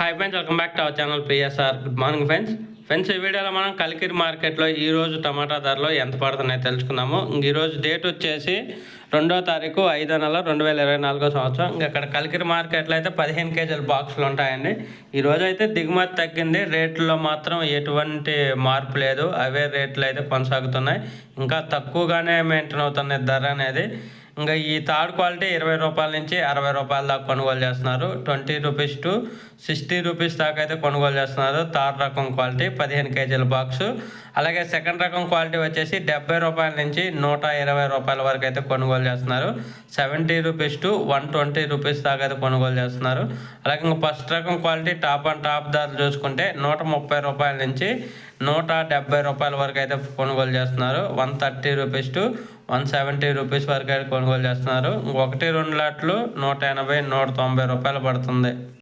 Hi friends welcome back to our channel PSR good morning friends friends ఈ వీడియోలో మనం కలికిరి మార్కెట్లో ఈరోజు టమాటా ధరలు ఎంత పడుతున్నాయో తెలుసుకుందాము. ఈరోజు డేట్ వచ్చేసి రెండో తారీఖు ఐదో నెల రెండు వేల ఇరవై నాలుగో సంవత్సరం. ఇంకా ఇక్కడ కలికిరి మార్కెట్లో అయితే పదిహేను కేజీల బాక్సులు ఉంటాయండి. ఈరోజు అయితే దిగుమతి తగ్గింది. రేట్లో మాత్రం ఎటువంటి మార్పు లేదు. అవే రేట్లు అయితే కొనసాగుతున్నాయి. ఇంకా తక్కువగానే మెయింటైన్ అవుతున్నాయి ధర అనేది. ఇంకా ఈ థర్డ్ క్వాలిటీ ఇరవై రూపాయల నుంచి అరవై రూపాయల దాకా కొనుగోలు చేస్తున్నారు. Twenty rupees to sixty rupees దాకా అయితే కొనుగోలు చేస్తున్నారు. థర్డ్ రకం క్వాలిటీ పదిహేను కేజీల బాక్స్. అలాగే సెకండ్ రకం క్వాలిటీ వచ్చేసి డెబ్బై రూపాయల నుంచి నూట ఇరవై రూపాయల వరకు అయితే కొనుగోలు కొనుగోలు చేస్తున్నారు. Seventy rupees to one twenty rupees దాకా అయితే కొనుగోలు చేస్తున్నారు. అలాగే ఇంకా ఫస్ట్ రకం క్వాలిటీ టాప్ అండ్ టాప్ ధరలు చూసుకుంటే నూట ముప్పై రూపాయల నుంచి నూట డెబ్బై రూపాయల వరకు అయితే కొనుగోలు చేస్తున్నారు. One thirty rupees to one seventy rupees వరకు అయితే కొనుగోలు చేస్తున్నారు. ఒకటి రెండు లాట్లు నూట ఎనభై నూట తొంభై రూపాయలు పడుతుంది.